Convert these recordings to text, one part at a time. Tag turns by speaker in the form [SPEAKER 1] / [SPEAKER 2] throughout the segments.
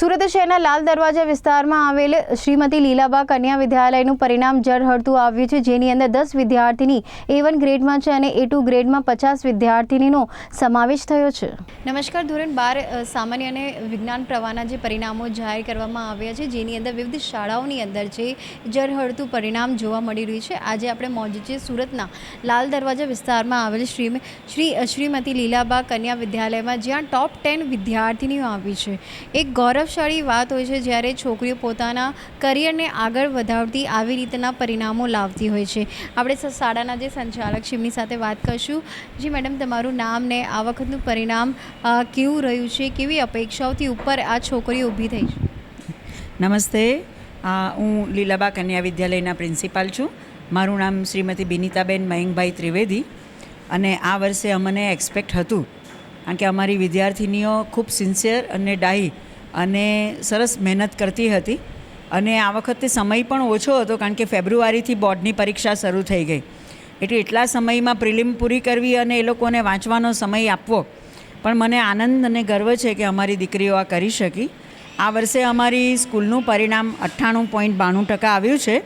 [SPEAKER 1] સુરત શહેરના લાલ દરવાજા વિસ્તારમાં આવેલ શ્રીમતી લીલાબા કન્યા વિદ્યાલયનું પરિણામ જળહળતું આવ્યું છે, જેની અંદર દસ વિદ્યાર્થીની એ વન ગ્રેડમાં છે અને એ ટુ ગ્રેડમાં પચાસ વિદ્યાર્થીનીનો સમાવેશ થયો છે. નમસ્કાર, ધોરણ બાર સામાન્ય અને વિજ્ઞાન પ્રવાહના જે પરિણામો જાહેર કરવામાં આવ્યા છે, જેની અંદર વિવિધ શાળાઓની અંદર જે જળહળતું પરિણામ જોવા મળી રહ્યું છે. આજે આપણે મોજૂદ છે સુરતના લાલ દરવાજા વિસ્તારમાં આવેલ શ્રી શ્રી શ્રીમતી લીલાબા કન્યા વિદ્યાલયમાં જ્યાં ટોપ ટેન વિદ્યાર્થીનીઓ આવી છે. એક ગૌરવશાળી વાત હોય છે જ્યારે છોકરીઓ પોતાના કરિયરને આગળ વધારતી આવી રીતના પરિણામો લાવતી હોય છે. આપણે શાળાના જે સંચાલક છે એમની સાથે વાત કરશું. જી મેડમ, તમારું નામ ને આ વખતનું પરિણામ કેવું રહ્યું છે? કેવી અપેક્ષાઓથી ઉપર આ છોકરીઓ ઊભી થઈ છે?
[SPEAKER 2] નમસ્તે. હું લીલાબા કન્યા વિદ્યાલયના પ્રિન્સિપાલ છું. મારું નામ શ્રીમતી બિનિતાબેન મયંકભાઈ ત્રિવેદી અને આ વર્ષે અમને એક્સપેક્ટ હતું. કારણ કે અમારી વિદ્યાર્થિનીઓ ખૂબ સિન્સિયર અને ડાહી અને સરસ મહેનત કરતી હતી. અને આ વખતે સમય પણ ઓછો હતો કારણ કે ફેબ્રુઆરીથી બોર્ડની પરીક્ષા શરૂ થઈ ગઈ. એટલે એટલા સમયમાં પ્રિલિમ પૂરી કરવી અને એ લોકોને વાંચવાનો સમય આપવો, પણ મને આનંદ અને ગર્વ છે કે અમારી દીકરીઓ આ કરી શકી. આ વર્ષે અમારી સ્કૂલનું પરિણામ અઠ્ઠાણું પોઈન્ટ બાણું ટકા આવ્યું છે.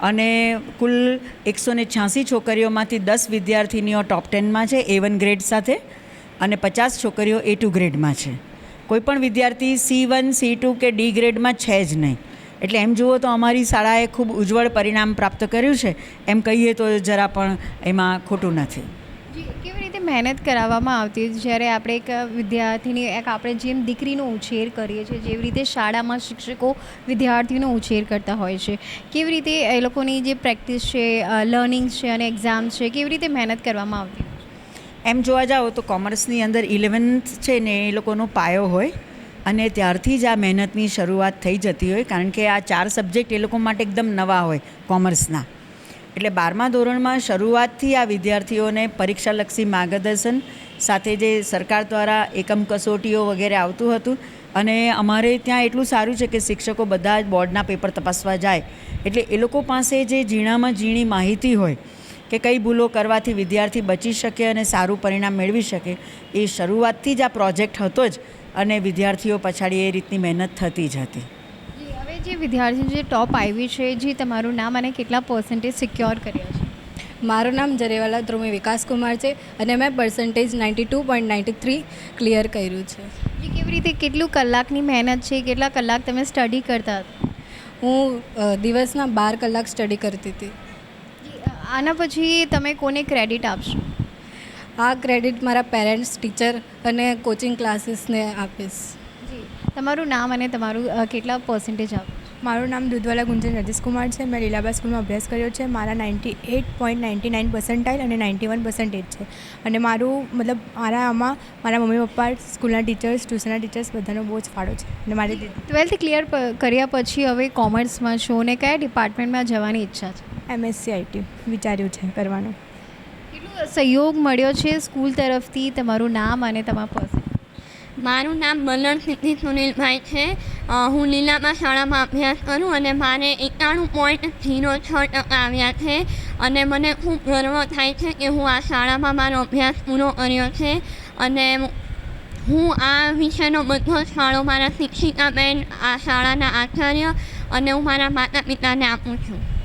[SPEAKER 2] અને કુલ એકસો ને છ્યાસી છોકરીઓમાંથી દસ વિદ્યાર્થીનીઓ ટોપ ટેનમાં છે, એ વન ગ્રેડ સાથે, અને પચાસ છોકરીઓ એ ટુ ગ્રેડમાં છે. કોઈપણ વિદ્યાર્થી સી વન, સી ટુ કે ડી ગ્રેડમાં છે જ નહીં. એટલે એમ જુઓ તો અમારી શાળાએ ખૂબ ઉજ્જવળ પરિણામ પ્રાપ્ત કર્યું છે. એમ કહીએ તો જરા પણ એમાં ખોટું નથી.
[SPEAKER 1] કેવી રીતે મહેનત કરાવવામાં આવતી જ્યારે આપણે એક વિદ્યાર્થીની એક આપણે જેમ દીકરીનો ઉછેર કરીએ છીએ, જેવી રીતે શાળામાં શિક્ષકો વિદ્યાર્થીનો ઉછેર કરતા હોય છે. કેવી રીતે એ લોકોની જે પ્રેક્ટિસ છે લર્નિંગ છે અને એક્ઝામ છે, કેવી રીતે મહેનત કરવામાં આવતી?
[SPEAKER 2] એમ જોવા જાઓ તો કોમર્સની અંદર ઇલેવન્થ છે ને એ લોકોનો પાયો હોય અને ત્યારથી જ આ મહેનતની શરૂઆત થઈ જતી હોય કારણ કે આ ચાર સબ્જેક્ટ એ લોકો માટે એકદમ નવા હોય કોમર્સના. એટલે બારમા ધોરણમાં શરૂઆતથી આ વિદ્યાર્થીઓને પરીક્ષાલક્ષી માર્ગદર્શન સાથે જે સરકાર દ્વારા એકમ કસોટીઓ વગેરે આવતું હતું અને અમારે ત્યાં એટલું સારું છે કે શિક્ષકો બધા જ બોર્ડના પેપર તપાસવા જાય. એટલે એ લોકો પાસે જે ઝીણામાં ઝીણી માહિતી હોય કે કઈ ભૂલો કરવાથી વિદ્યાર્થી બચી શકે અને સારું પરિણામ મેળવી શકે એ શરૂઆતથી જ આ પ્રોજેક્ટ હતો જ અને વિદ્યાર્થીઓ પછાડી એ રીતની મહેનત થતી જ હતી.
[SPEAKER 1] હવે જે વિદ્યાર્થી જે ટોપ આવી છે જે તમારું નામ અને કેટલા પર્સન્ટેજ સિક્યોર કર્યા છે?
[SPEAKER 3] મારું નામ જરેવાલા ધ્રુમી વિકાસકુમાર છે અને મેં percentage ninety two point ninety three clear કર્યું છે.
[SPEAKER 1] એ કેવી રીતે કેટલું કલાકની મહેનત છે? કેટલા કલાક તમે સ્ટડી કરતા હતા?
[SPEAKER 3] હું દિવસના બાર કલાક સ્ટડી કરતી હતી.
[SPEAKER 1] આના પછી તમે કોને ક્રેડિટ આપશો?
[SPEAKER 3] આ ક્રેડિટ મારા પેરેન્ટ્સ ટીચર અને કોચિંગ ક્લાસીસને આપીશ.
[SPEAKER 1] જી. તમારું નામ અને તમારું કેટલા પર્સન્ટેજ આપો?
[SPEAKER 4] મારું નામ દૂધવાલા ગુંજન રજેશકુમાર છે. મેં લીલાબા સ્કૂલમાં અભ્યાસ કર્યો છે. મારા ninety eight point ninety nine percentile અને નાઇન્ટી વન પર્સન્ટેજ છે. અને મારું મતલબ મારા આમાં મારા મમ્મી પપ્પા સ્કૂલના ટીચર્સ ટ્યુશનના ટીચર્સ બધાનો બહુ જ ફાળો છે. અને મારી
[SPEAKER 1] ટ્વેલ્થ ક્લિયર કર્યા પછી હવે કોમર્સમાં છો ને કયા ડિપાર્ટમેન્ટમાં જવાની ઈચ્છા છે?
[SPEAKER 4] એમએસસી આઈટી વિચાર્યું છે કરવાનું.
[SPEAKER 1] કેટલો સહયોગ મળ્યો છે સ્કૂલ તરફથી તમારું નામ અને તમારા પર્સન
[SPEAKER 5] મારું નામ મલણ સિદ્ધિ સુનિલભાઈ છે. હું લીલામાં શાળામાં અભ્યાસ કરું અને મારે એકાણું પોઈન્ટ ઝીરો છ ટકા આવ્યા છે અને મને ખૂબ ગર્વ થાય છે કે હું આ શાળામાં મારો અભ્યાસ પૂરો કર્યો છે અને હું આ વિષયનો બધો શાળો ફાળો મારા શિક્ષિકાબેન આ શાળાના આચાર્ય અને હું મારા માતા પિતાને આપું છું.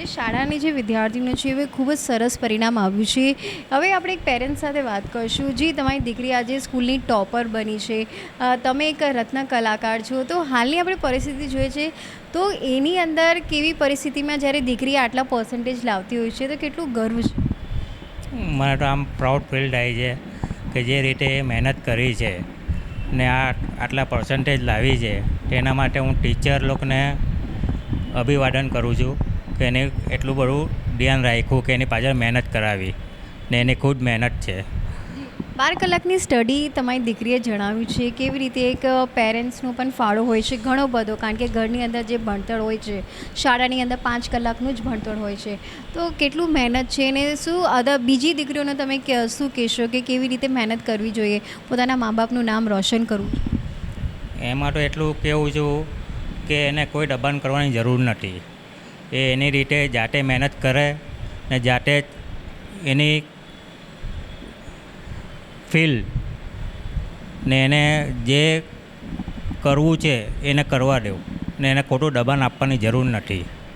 [SPEAKER 1] જે શાળાની જે વિદ્યાર્થીનું છે એ ખૂબ જ સરસ પરિણામ આવ્યું છે. હવે આપણે એક પેરેન્ટ્સ સાથે વાત કરશું. જે, તમારી દીકરી આજે સ્કૂલની ટોપર બની છે. તમે એક રત્ન કલાકાર છો. તો હાલની આપણે પરિસ્થિતિ જોઈએ છે. તો એની અંદર કેવી પરિસ્થિતિમાં જ્યારે દીકરી આટલા પર્સન્ટેજ લાવતી હોય છે, તો કેટલું ગર્વ છે?
[SPEAKER 6] મને તો આમ પ્રાઉડ ફીલ થાય છે કે જે રીતે મહેનત કરી છે ને આ આટલા પર્સન્ટેજ લાવી છે, તેના માટે હું ટીચર લોકોને અભિવાદન કરું છું. કે એને એટલું બધું ધ્યાન રાખ્યું કે એની પાછળ મહેનત કરાવી ને એની ખૂબ મહેનત છે.
[SPEAKER 1] બાર કલાકની સ્ટડી તમારી દીકરીએ જણાવ્યું છે. કેવી રીતે એક પેરેન્ટ્સનો પણ ફાળો હોય છે? ઘણો બધો કારણ કે ઘરની અંદર જે ભણતર હોય છે શાળાની અંદર પાંચ કલાકનું જ ભણતર હોય છે. તો કેટલું મહેનત છે અને શું અદા બીજી દીકરીઓને તમે કે- શું કહેશો કે કેવી રીતે મહેનત કરવી જોઈએ? પોતાના મા બાપનું નામ રોશન કરવું
[SPEAKER 6] એમાં તો એટલું કહેવું છું કે એને કોઈ દબાણ કરવાની જરૂર નથી. એ એની રીતે જાતે મહેનત કરે ને જાતે એની ફીલ ને એને જે કરવું છે એને કરવા દેવું ને એને ખોટું દબાણ આપવાની જરૂર નથી.